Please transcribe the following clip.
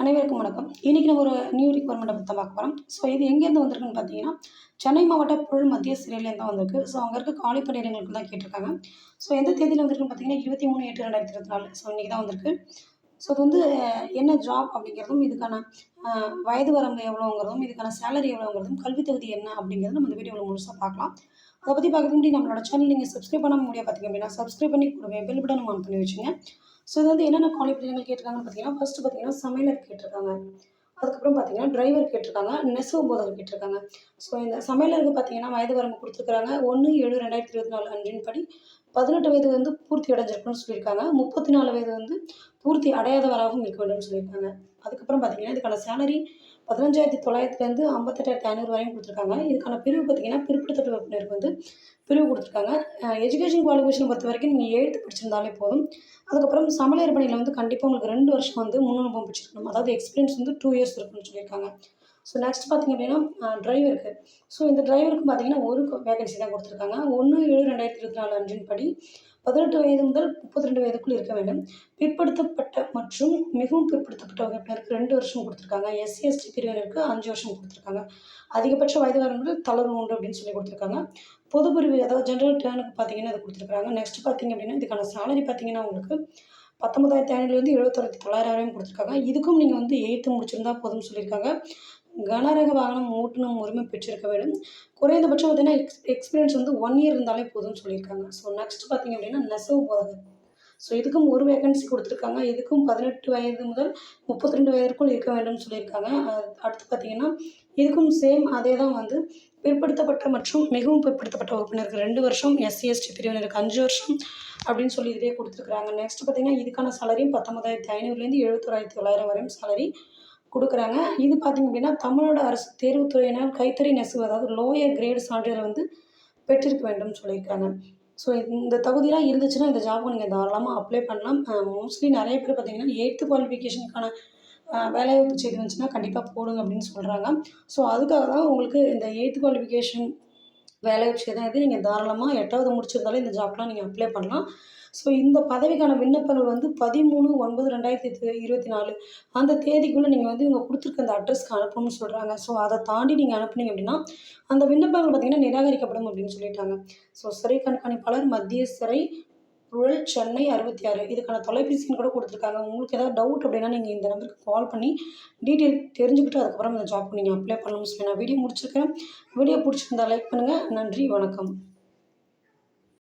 அனைவருக்கும் வணக்கம். இன்றைக்கி நம்ம ஒரு நியூ ரிக்வயர்மெண்ட்டை பற்றி பார்க்க போகிறோம் ஸோ இது எங்கேருந்து வந்திருக்குன்னு பார்த்தீங்கன்னா சென்னை மாவட்ட புழல் மத்திய சிறையிலேருந்து தான் வந்திருக்கு. ஸோ அங்கே இருக்க காலி பணியிடங்களுக்கு தான் கேட்டிருக்காங்க. ஸோ எந்த தேதியில் வந்திருக்குன்னு பார்த்தீங்கன்னா இருபத்தி மூணு எட்டு ரெண்டாயிரத்தி இருபத்தி நாலு. ஸோ இன்றைக்கி தான் வந்திருக்கு. ஸோ அது வந்து என்ன ஜாப் அப்படிங்கிறதும் இதுக்கான வயது வரம்பு எவ்வளோங்கிறதும் இதுக்கான சேலரி எவ்வளோங்கிறதும் கல்வி தகுதி என்ன அப்படிங்கிறது நம்ம இந்த வீடியோவில் முழுசாக பார்க்கலாம். அதை பற்றி பார்க்கறதுக்கு நம்மளோட சேனல் நீங்கள் சப்ஸ்கிரைப் பண்ண முடியாது பார்த்தீங்க அப்படின்னா சப்ஸ்கிரைப் பண்ணி கூடவே பெல் பட்டன் ஆன் பண்ணி வச்சுங்க. ஸோ இது வந்து என்னென்ன குவாலிஃபிகேஷன் கேட்டிருக்காங்கன்னு பார்த்தீங்கன்னா ஃபஸ்ட்டு பார்த்தீங்கன்னா சமையலர் கேட்டிருக்காங்க. அதுக்கப்புறம் பார்த்தீங்கன்னா டிரைவர் கேட்டிருக்காங்க. நெசவு போதகர் கேட்டிருக்காங்க. ஸோ இந்த சமையலருக்கு பார்த்தீங்கன்னா வயது வரம்பு கொடுத்துருக்காங்க ஒன்று ஏழு ரெண்டாயிரத்தி இருபத்தி நாலு அன்றின் படி பதினெட்டு வயது வந்து பூர்த்தி அடைஞ்சிருக்குன்னு சொல்லியிருக்காங்க. முப்பத்தி நாலு வயது வந்து பூர்த்தி அடையாதவராகவும் இருக்க வேண்டும்னு சொல்லியிருக்காங்க. அதுக்கப்புறம் பார்த்தீங்கன்னா இதுக்கான சேலரி பதினஞ்சாயிரத்தி தொள்ளாயிரத்துலேருந்து ஐம்பத்தெட்டாயிரத்தி ஐநூறு வரையும் கொடுத்துருக்காங்க. இதுக்கான பிரிவு பார்த்தீங்கன்னா பிற்படுத்தப்பட்ட வகுப்பினருக்கு வந்து பிரிவு கொடுத்துருக்காங்க. எஜுகேஷன் குவாலிஃபிகேஷன் பொறுத்த வரைக்கும் நீங்கள் எழுத்து படிச்சிருந்தாலே போதும். அதுக்கப்புறம் சமையல் பணியில் வந்து கண்டிப்பாக உங்களுக்கு ரெண்டு வருஷம் வந்து முன் அனுபவம் அதாவது எக்ஸ்பீரியன்ஸ் வந்து டூ இயர்ஸ் இருக்குன்னு சொல்லியிருக்காங்க. ஸோ நெக்ஸ்ட் பார்த்தீங்க அப்படின்னா டிரைவருக்கு ஸோ இந்த டிரைவருக்கு பார்த்தீங்கன்னா ஒரு வேகன்சி தான் கொடுத்துருக்காங்க. ஒன்று ஏழு ரெண்டாயிரத்தி இருபத்தி நாலு அஞ்சின் படி பதினெட்டு வயது முதல் முப்பத்தி ரெண்டு வயதுக்குள் இருக்க வேண்டும். பிற்படுத்தப்பட்ட மற்றும் மிகவும் பிற்படுத்தப்பட்ட வகுப்பினருக்கு ரெண்டு வருஷம் கொடுத்துருக்காங்க. எஸ்சி எஸ்டி பிரிவினருக்கு அஞ்சு வருஷம் கொடுத்துருக்காங்க. அதிகபட்ச வயது வரம்புகள் தளர்வு உண்டு அப்படின்னு சொல்லி கொடுத்துருக்காங்க. பொது பிரிவு அதாவது ஜென்ரல் டேர்னுக்கு பார்த்தீங்கன்னா அது கொடுத்துருக்காங்க. நெக்ஸ்ட் பார்த்தீங்க அப்படின்னா இதுக்கான சேலரி பார்த்தீங்கன்னா உங்களுக்கு பத்தொன்பதாயிரத்தி ஐநூறுலேருந்து எழுபத்தொராயிரத்தி தொள்ளாயிரம் வரையும் கொடுத்துருக்காங்க. இதுக்கும் நீங்கள் வந்து எயித்து முடிச்சிருந்தா போதும்னு சொல்லியிருக்காங்க. கனரக வாகனம் ஓட்டுநர் உரிமை பெற்றிருக்க வேண்டும். குறைந்தபட்சம் பார்த்தீங்கன்னா எக்ஸ் எக்ஸ்பீரியன்ஸ் வந்து ஒன் இயர் இருந்தாலே போதும்னு சொல்லியிருக்காங்க. ஸோ நெக்ஸ்ட் பார்த்தீங்க அப்படின்னா நெசவு போதகர். ஸோ இதுக்கும் ஒரு வேகன்சி கொடுத்துருக்காங்க. இதுக்கும் பதினெட்டு வயது முதல் முப்பத்தி ரெண்டு வயதிற்குள் இருக்க வேண்டும்னு சொல்லியிருக்காங்க. அடுத்து பார்த்தீங்கன்னா இதுக்கும் சேம் அதே தான் வந்து பிற்படுத்தப்பட்ட மற்றும் மிகவும் பிற்படுத்தப்பட்ட வகுப்பினருக்கு ரெண்டு வருஷம் எஸ்சி எஸ்டி பிரிவினருக்கு அஞ்சு வருஷம் அப்படின்னு சொல்லி இதிலே கொடுத்துருக்குறாங்க. நெக்ஸ்ட் பார்த்தீங்கன்னா இதுக்கான சாலரியும் பத்தொம்பதாயிரத்தி ஐநூறுலேருந்து எழுபத்தோராயிரத்தி தொள்ளாயிரம் வரையும் சாலரி கொடுக்குறாங்க. இது பார்த்திங்க அப்படின்னா தமிழ்நாடு அரசு தேர்வுத்துறையினால் கைத்தறி நெசவு அதாவது லோயர் கிரேடு சான்றிதழ் வந்து பெற்றிருக்க வேண்டும் சொல்லியிருக்காங்க. ஸோ இந்த தகுதியெலாம் இருந்துச்சுன்னா இந்த ஜாபுக்கு நீங்கள் தாராளமாக அப்ளை பண்ணலாம். மோஸ்ட்லி நிறைய பேர் பார்த்தீங்கன்னா எயித்து குவாலிஃபிகேஷனுக்கான வேலைவாய்ப்பு செய்தி வந்துச்சுன்னா கண்டிப்பாக போடுங்க அப்படின்னு சொல்கிறாங்க ஸோ அதுக்காக தான் உங்களுக்கு இந்த எயித்து குவாலிஃபிகேஷன் வேலை வச்சுக்க தான் இது. நீங்கள் தாராளமாக எட்டாவது முடிச்சிருந்தாலும் இந்த ஜாப்லாம் நீங்கள் அப்ளை பண்ணலாம். ஸோ இந்த பதவிக்கான விண்ணப்பங்கள் வந்து பதிமூணு ஒன்பது ரெண்டாயிரத்தி இருபத்தி நாலு அந்த தேதிக்குள்ளே நீங்கள் வந்து இவங்க கொடுத்துருக்க அந்த அட்ரஸ்க்கு அனுப்பணும்னு சொல்கிறாங்க ஸோ அதை தாண்டி நீங்கள் அனுப்புனீங்க அப்படின்னா அந்த விண்ணப்பங்கள் பார்த்திங்கன்னா நிராகரிக்கப்படும் அப்படின்னு சொல்லிட்டாங்க. ஸோ சிறை கண்காணிப்பாளர் மத்திய சிறை புழல் சென்னை அறுபத்தி ஆறு. இதுக்கான தொலைபேசின்னு கூட கொடுத்துருக்காங்க. உங்களுக்கு ஏதாவது டவுட் அப்படின்னா நீங்கள் இந்த நம்பருக்கு கால் பண்ணி டீட்டெயில் தெரிஞ்சுக்கிட்டு அதுக்கப்புறம் இந்த ஜாப் நீங்கள் அப்ளை பண்ணணும்னு சொல்லி நான் வீடியோ முடிச்சிருக்கேன். வீடியோ பிடிச்சிருந்தா லைக் பண்ணுங்கள் நன்றி. வணக்கம்.